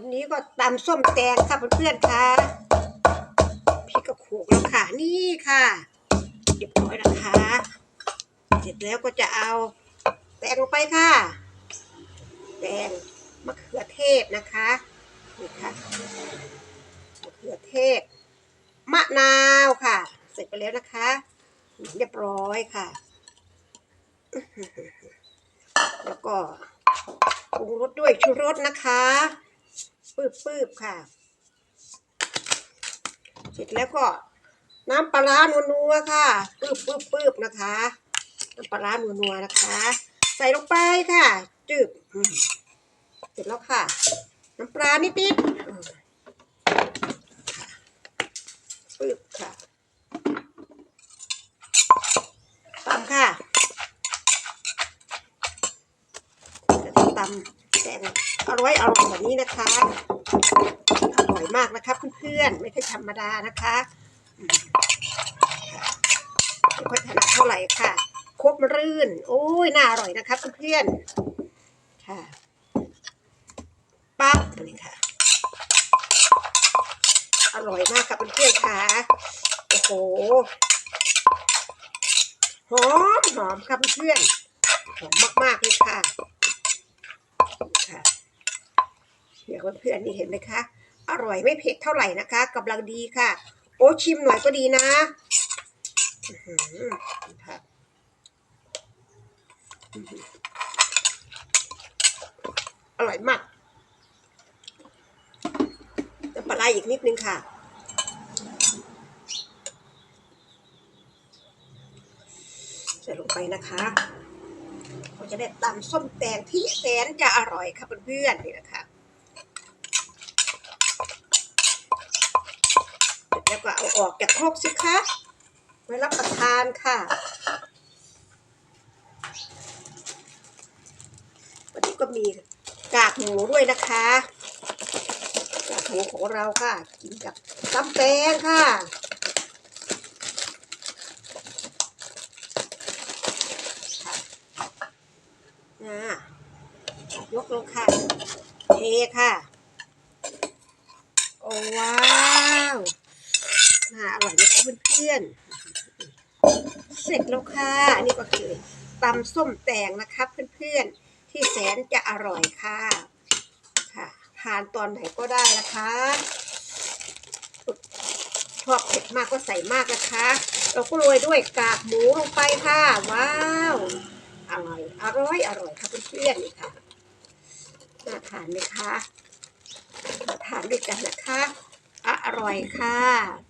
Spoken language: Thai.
วันนี้ก็ตำส้มแตงค่ะเพื่อนๆค่ะพี่ก็โขลกแล้วค่ะนี่ค่ะเรียบร้อยนะคะ เสร็จแล้วก็จะเอาแตงลงไปค่ะแตงมะเขือเทศนะคะนี่ค่ะมะเขือเทศ มะนาวค่ะ เสร็จไปแล้วนะคะ เรียบร้อยค่ะ แล้วก็ปรุงรสด้วยชูรสนะคะ ปืบปืบค่ะ เสร็จแล้วก็น้ำปลาร้านัวๆค่ะปื๊บปื๊บปื๊บนะคะ น้ำปลาร้านัวๆนะคะ ใส่ลงไปค่ะ จืบเสร็จแล้วค่ะ น้ำปลานิดๆอืมค่ะปืบค่ะตำค่ะตำ แต่อร่อยอร่อยแบบนี้นะคะ อร่อยมากนะคะเพื่อนๆ ไม่ใช่ธรรมดานะคะไม่ค่อยถนัดเท่าไหร่ค่ะครบรื่น โอ้ยน่าอร่อยนะคะเพื่อนๆ ค่ะปั๊บนี่ค่ะ อร่อยมากค่ะเพื่อนๆ ค่ะ โอ้โห หอมหอมค่ะเพื่อนๆ หอมมากๆเลยค่ะ เดี๋ยวเพื่อนๆนี่เห็นไหมคะ อร่อยไม่เผ็ดเท่าไหร่นะคะกำลังดีค่ะ โอ้ชิมหน่อยก็ดีนะอร่อยมากจะปลาไหลอีกนิดนึงค่ะใส่ลงไปนะคะเราจะได้ตำส้มแตงที่แสนจะอร่อยค่ะเพื่อนๆนี่นะคะ แล้วก็เอาออกจากครกสิคะไว้รับประทานค่ะวันนี้ก็มีกากหมูด้วยนะคะกากหมูของเราค่ะ กินกับตำแตงค่ะค่ะยกลงค่ะ เทค่ะ โอ้ว้าว น่าอร่อยนะคะเพื่อนๆ เสร็จแล้วค่ะอันนี้ก็คือตำส้มแตงนะคะเพื่อนๆ ที่แสนจะอร่อยค่ะค่ะทานตอนไหนก็ได้นะคะชอบเผ็ดมากก็ใส่มากนะคะ เราก็โรยด้วยกากหมูลงไปค่ะว้าวอร่อยอร่อยอร่อยค่ะเพื่อนๆนี่ค่ะน่าทานไหมคะมาทานด้วยกันนะคะอร่อยค่ะ